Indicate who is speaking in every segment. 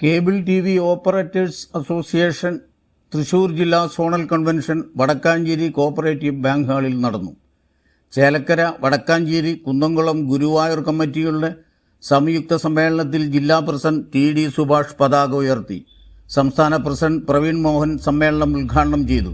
Speaker 1: Cable T V operators association Thrissur ജില്ലാ zonal convention Vadakkanchery cooperative bank ഹാളിൽ നടന്നു. ചേലക്കര വടക്കാഞ്ചേരി കുന്നംകുളം ഗുരുവായൂർ കമ്മിറ്റികളുടെ സംയുക്ത സമ്മേളനത്തിൽ ജില്ലാ പ്രസിഡന്റ് ടി ഡി സുഭാഷ് പതാക ഉയർത്തി. സംസ്ഥാന പ്രസിഡന്റ് പ്രവീൺ മോഹൻ സമ്മേളനം ഉദ്ഘാടനം ചെയ്തു.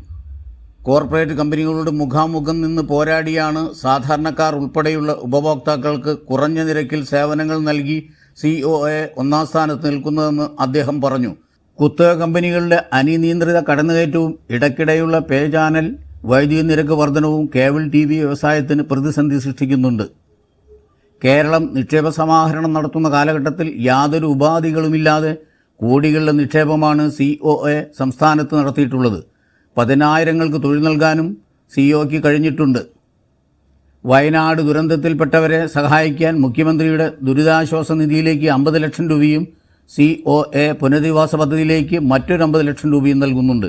Speaker 1: കോർപ്പറേറ്റ് കമ്പനികളോട് മുഖാമുഖം നിന്ന് പോരാടിയാണ് സാധാരണക്കാർ ഉൾപ്പെടെയുള്ള ഉപഭോക്താക്കൾക്ക് കുറഞ്ഞ നിരക്കിൽ സേവനങ്ങൾ നൽകി സി ഒ എ ഒന്നാം സ്ഥാനത്ത് നിൽക്കുന്നതെന്ന് അദ്ദേഹം പറഞ്ഞു. കുത്തക കമ്പനികളുടെ അനിയന്ത്രിത കടന്നുകയറ്റവും ഇടയ്ക്കിടെയുള്ള പേ ചാനൽ വൈദ്യുതി നിരക്ക് വർധനവും കേബിൾ ടി വി വ്യവസായത്തിന് പ്രതിസന്ധി സൃഷ്ടിക്കുന്നുണ്ട്. കേരളം നിക്ഷേപ സമാഹരണം നടത്തുന്ന കാലഘട്ടത്തിൽ യാതൊരു ഉപാധികളുമില്ലാതെ കോടികളുടെ നിക്ഷേപമാണ് സി ഒ എ സംസ്ഥാനത്ത് നടത്തിയിട്ടുള്ളത്. പതിനായിരങ്ങൾക്ക് തൊഴിൽ നൽകാനും സി ഒക്ക് കഴിഞ്ഞിട്ടുണ്ട്. വയനാട് ദുരന്തത്തിൽപ്പെട്ടവരെ സഹായിക്കാൻ മുഖ്യമന്ത്രിയുടെ ദുരിതാശ്വാസ നിധിയിലേക്ക് അമ്പത് ലക്ഷം രൂപയും സി ഒ എ പുനരധിവാസ പദ്ധതിയിലേക്ക് മറ്റൊരു അമ്പത് ലക്ഷം രൂപയും നൽകുന്നുണ്ട്.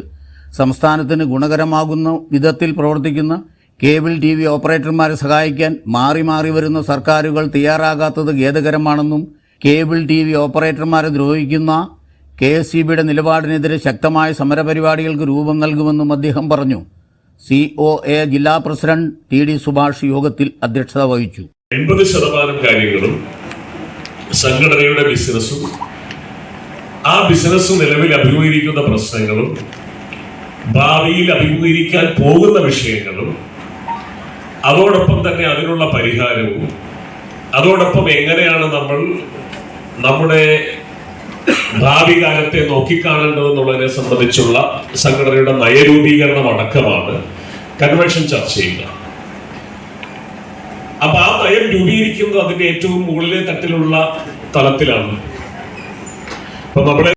Speaker 1: സംസ്ഥാനത്തിന് ഗുണകരമാകുന്ന വിധത്തിൽ പ്രവർത്തിക്കുന്ന കേബിൾ ടി വി ഓപ്പറേറ്റർമാരെ സഹായിക്കാൻ മാറി മാറി വരുന്ന സർക്കാരുകൾ തയ്യാറാകാത്തത് ഖേദകരമാണെന്നും കേബിൾ ടി വി ഓപ്പറേറ്റർമാരെ ദ്രോഹിക്കുന്ന കെ എസ് സി ബിയുടെ നിലപാടിനെതിരെ ശക്തമായ സമരപരിപാടികൾക്ക് രൂപം നൽകുമെന്നും അദ്ദേഹം പറഞ്ഞു. സി ഒ എ ജില്ലാ പ്രസിഡന്റ് ടി ഡി സുഭാഷ് യോഗത്തിൽ അധ്യക്ഷത വഹിച്ചു.
Speaker 2: എൺപത് ശതമാനം കാര്യങ്ങളും സംഘടനയുടെ ബിസിനസ്സും ആ ബിസിനസ് നിലവിൽ അഭിമുഖീകരിക്കുന്ന പ്രശ്നങ്ങളും ഭാവിയിൽ അഭിമുഖീകരിക്കാൻ പോകുന്ന വിഷയങ്ങളും അതോടൊപ്പം തന്നെ അതിനുള്ള പരിഹാരവും അതോടൊപ്പം എങ്ങനെയാണ് നമ്മൾ നമ്മുടെ ഭാവി കാലത്തെ നോക്കിക്കാണേണ്ടതെന്നുള്ളതിനെ സംബന്ധിച്ചുള്ള സംഘടനയുടെ നയരൂപീകരണം അടക്കമാണ് കൺവെൻഷൻ ചർച്ച ചെയ്യുക. അപ്പൊ ആ നയം രൂപീകരിക്കുന്നത് അതിന്റെ ഏറ്റവും മുകളിലെ തട്ടിലുള്ള തലത്തിലാണ്. അപ്പൊ നമ്മളെ